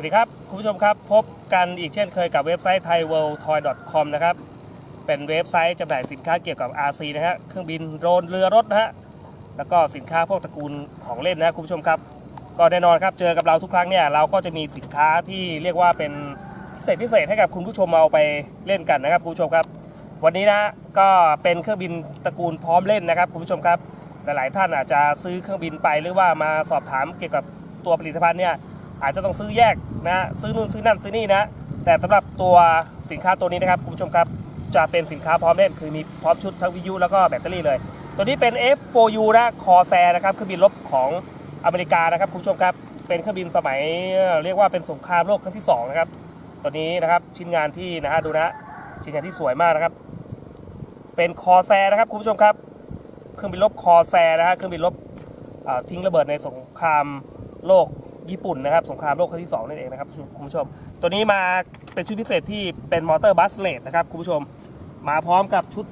วัสดีครับ คุณผู้ชมครับ พบกันอีกเช่นเคยกับเว็บไซต์ thaiworldtoy.com นะครับ เป็นเว็บไซต์จำหน่ายสินค้าเกี่ยวกับ RC นะฮะเครื่องบินโดรนเรือรถนะฮะแล้วก็สินค้าพวกตระกูลของเล่นนะคุณผู้ชมครับ ก็แน่นอนครับเจอกับเราทุกครั้งเนี่ยเราก็จะมีสินค้าที่เรียกว่าเป็นพิเศษพิเศษให้กับคุณผู้ชมเอาไปเล่นกันนะครับคุณผู้ชมครับ วันนี้นะก็เป็นเครื่องบินตระกูลพร้อมเล่นนะครับคุณผู้ชมครับหลาย ๆ ท่านอาจจะซื้อเครื่องบินไปหรือว่ามาสอบถามเกี่ยวกับตัวผลิตภัณฑ์เนี่ย อาจจะต้องซื้อแยกนะซื้อนู่นซื้อนั่นซื้อนี่นะ แต่สำหรับตัวสินค้าตัวนี้นะครับคุณผู้ชมครับจะเป็นสินค้าพร้อมเล่นคือมีพร้อมชุดทั้งวิทยุแล้วก็แบตเตอรี่เลย ตัวนี้เป็น F4U นะคอแซนะครับเครื่องบินรบของอเมริกานะครับคุณผู้ชมครับเป็นเครื่องบินสมัยเรียกว่าเป็นสงครามโลกครั้งที่สองนะครับตัวนี้นะครับชิ้นงานที่นะฮะดูนะชิ้นงานที่สวยมากนะครับ เป็นคอแซนะครับคุณผู้ชมครับเครื่องบินรบคอแซนะฮะเครื่องบินรบทิ้งระเบิดในสงครามโลก ญี่ปุ่นนะครับสงครามโลกครั้งที่สองนั่นเองนะครับคุณผู้ชม ตัวนี้มาเป็นชุดพิเศษที่เป็นมอเตอร์บัสเลดนะครับคุณผู้ชม มาพร้อมกับชุด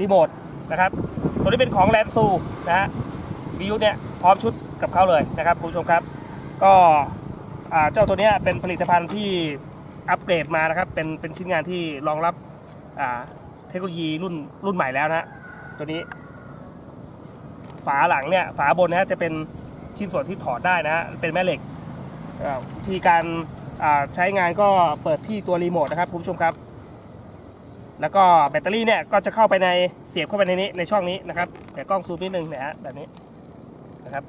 รีโมทนะครับตัวนี้เป็นของแลนซูนะฮะวิยุเนี่ยพร้อมชุดกับเขาเลยนะครับคุณผู้ชมครับ ก็เจ้าตัวนี้เป็นผลิตภัณฑ์ที่อัปเกรดมานะครับเป็นเป็นชิ้นงานที่รองรับเทคโนโลยีรุ่นรุ่นใหม่แล้วนะฮะตัวนี้ ฝาหลังเนี่ยฝาบนนะฮะจะเป็นชิ้นส่วนที่ถอดได้นะฮะเป็นแม่เหล็ก วิธีการใช้งานก็เปิดที่ตัวรีโมทนะครับคุณผู้ชมครับ แล้วก็แบตเตอรี่เนี่ยก็จะเข้าไปในเสียบเข้าไปในนี้ในช่องนี้นะครับเดี๋ยวกล้องซูมนิดนึงนะฮะแบบนี้นะครับ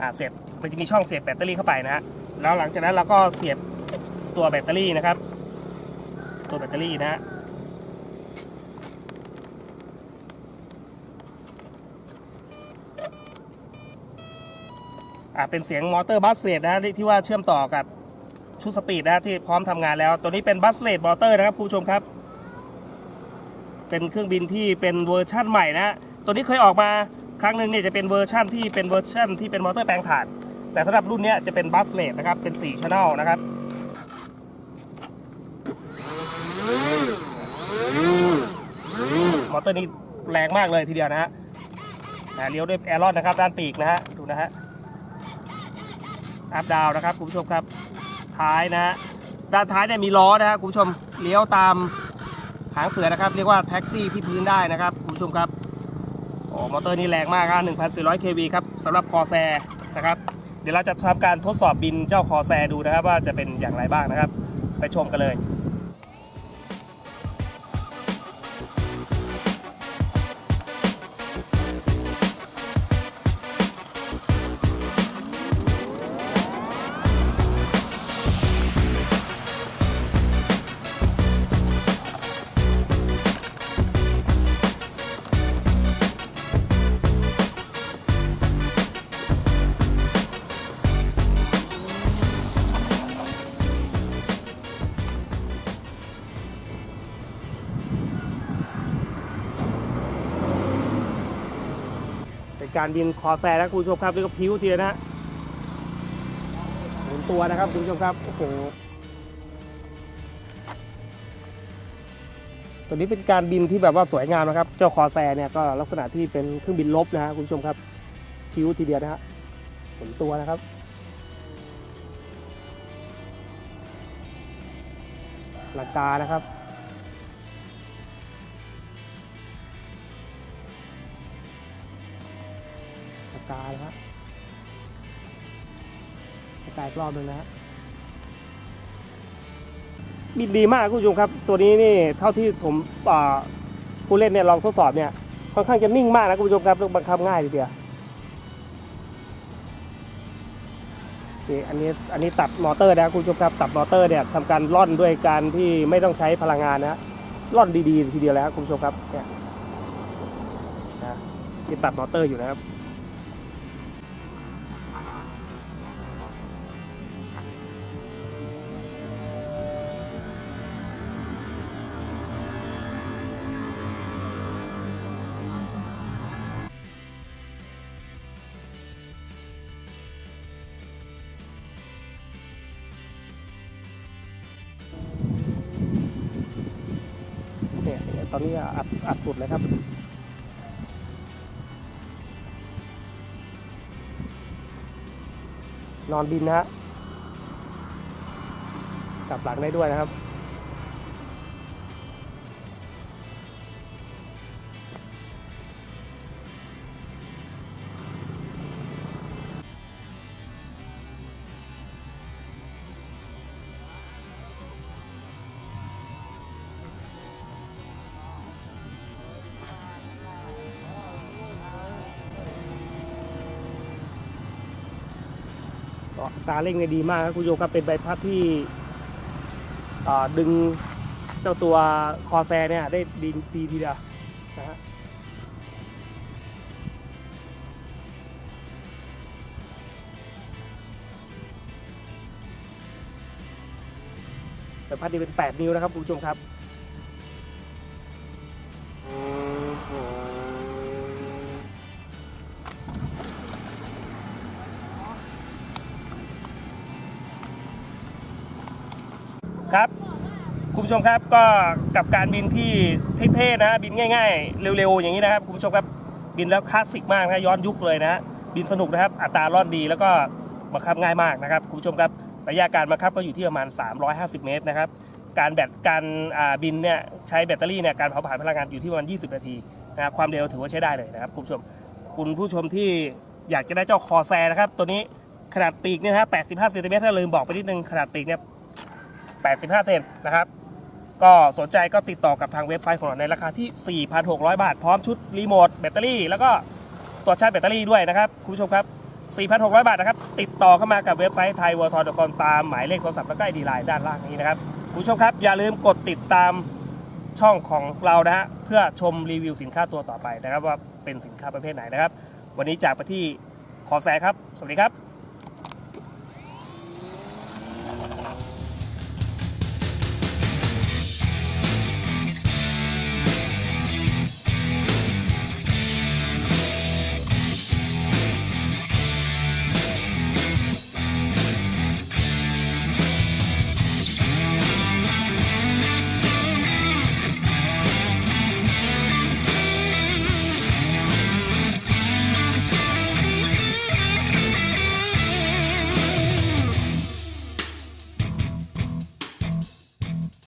อ่าเสียบมันจะมีช่องเสียบแบตเตอรี่เข้าไปนะฮะแล้วหลังจากนั้นเราก็เสียบตัวแบตเตอรี่นะครับ ตัวแบตเตอรี่นะฮะ อ่าเป็นเสียงมอเตอร์บัสเลดนะฮะที่ว่าเชื่อมต่อกับชุดสปีดนะฮะที่พร้อมทำงานแล้ว ตัวนี้เป็นบัสเลดมอเตอร์นะครับผู้ชมครับ เป็นเครื่องบินที่เป็นเวอร์ชั่นใหม่นะตัวนี้เคยออกมาครั้งหนึ่งเนี่ยจะเป็นเวอร์ชั่นที่เป็นเวอร์ชั่นที่เป็นมอเตอร์แปลงถ่าน แต่สำหรับรุ่นนี้จะเป็นบัสเลดนะครับเป็น4 channel นะครับมอเตอร์นี้แรงมากเลยทีเดียวนะฮะนะเลี้ยวด้วยแอรอนนะครับด้านปีกนะฮะดูนะฮะ อัพดาวนะครับคุณผู้ชมครับท้ายนะฮะด้านท้ายเนี่ยมีล้อนะครับคุณผู้ชมเลี้ยวตามหางเสือนะครับ เรียกว่าแท็กซี่ที่พื้นได้นะครับคุณผู้ชมครับโอ้มอเตอร์นี่แรงมากครับ1,400 kV ครับสำหรับคอแซนะครับ เดี๋ยวเราจะทำการทดสอบบินเจ้าคอแซดูนะครับ ว่าจะเป็นอย่างไรบ้างนะครับ ไปชมกันเลย การบินคอแซร์นะคุณผู้ชมครับนี่ก็พิ้วทีเดียนะฮะหมุนตัวนะครับคุณผู้ชมครับโอ้โหตัวนี้เป็นการบินที่แบบว่าสวยงามนะครับ เจ้าคอแซร์เนี่ยก็ลักษณะที่เป็นเครื่องบินลบนะฮะคุณผู้ชมครับพิ้วทีเดียวนะฮะหมุนตัวนะครับหลังกานะครับ กาแล้วฮะปากกาอีกรอบหนึงนะฮะบินดีมากคุณผู้ชมครับ ตัวนี้นี่เท่าที่ผมผู้เล่นเนี่ยลองทดสอบเนี่ยค่อนข้างจะนิ่งมากนะคุณผู้ชมครับบังคับง่ายทีเดียวนี่อันนี้อันนี้ตัดมอเตอร์นะคุณผู้ชมครับตัดมอเตอร์เนี่ยทำการล่อนด้วยการที่ไม่ต้องใช้พลังงานนะฮะล่อนดีๆทีเดียวแล้วครับคุณผู้ชมครับเนี่ยนะนี่ตัดมอเตอร์อยู่นะครับ ตอนนี้อัดอัดสุดเลยครับนอนบินนะฮะกลับหลังได้ด้วยนะครับ ตาเร่งเนี่ยดีมากครับคุณผู้ชมครับเป็นใบพัดที่ดึงเจ้าตัวคอแซเนี่ยได้ดีดีทีเดียวนะฮะใบพัดนี่เป็น 8 นิ้วนะครับคุณผู้ชมครับ คุณผู้ชมครับก็กับการบินที่เท่ๆนะ บินง่าย ๆ เร็วๆ อย่างนี้นะครับคุณผู้ชมครับบินแล้วคลาสสิกมากนะย้อนยุคเลยนะบินสนุกนะครับ อัตราล่อนดีแล้วก็บังคับง่ายมากนะครับคุณผู้ชมครับระยะการบังคับก็อยู่ที่ประมาณ 350 เมตรนะครับการแบตการบินเนี่ยใช้แบตเตอรี่เนี่ยการเผาผลาญพลังงานอยู่ที่ประมาณ 20 นาทีนะครับความเร็วถือว่าใช้ได้เลยนะครับคุณผู้ชมคุณผู้ชมที่อยากจะได้เจ้าคอแซนะครับ ตัวนี้ขนาดปีกเนี่ยนะฮะ85เซนติเมตรถ้าลืมบอกไปนิดนึงขนาดปีกเนี่ย85เซนนะครับ ก็สนใจก็ติดต่อกับทางเว็บไซต์ของเราในราคาที่ 4,600 บาท พร้อมชุดรีโมทแบตเตอรี่ แล้วก็ตัวชาร์จแบตเตอรี่ด้วยนะครับ คุณผู้ชมครับ 4,600 บาทนะครับ ติดต่อเข้ามากับเว็บไซต์ thaiworld.com ตามหมายเลขโทรศัพท์แล้วก็ไอดีไลน์ด้านล่างนี้นะครับ คุณผู้ชมครับ อย่าลืมกดติดตามช่องของเรานะฮะเพื่อชมรีวิวสินค้าตัวต่อไปนะครับว่าเป็นสินค้าประเภทไหนนะครับ วันนี้จากไปที่ขอแซครับ สวัสดีครับ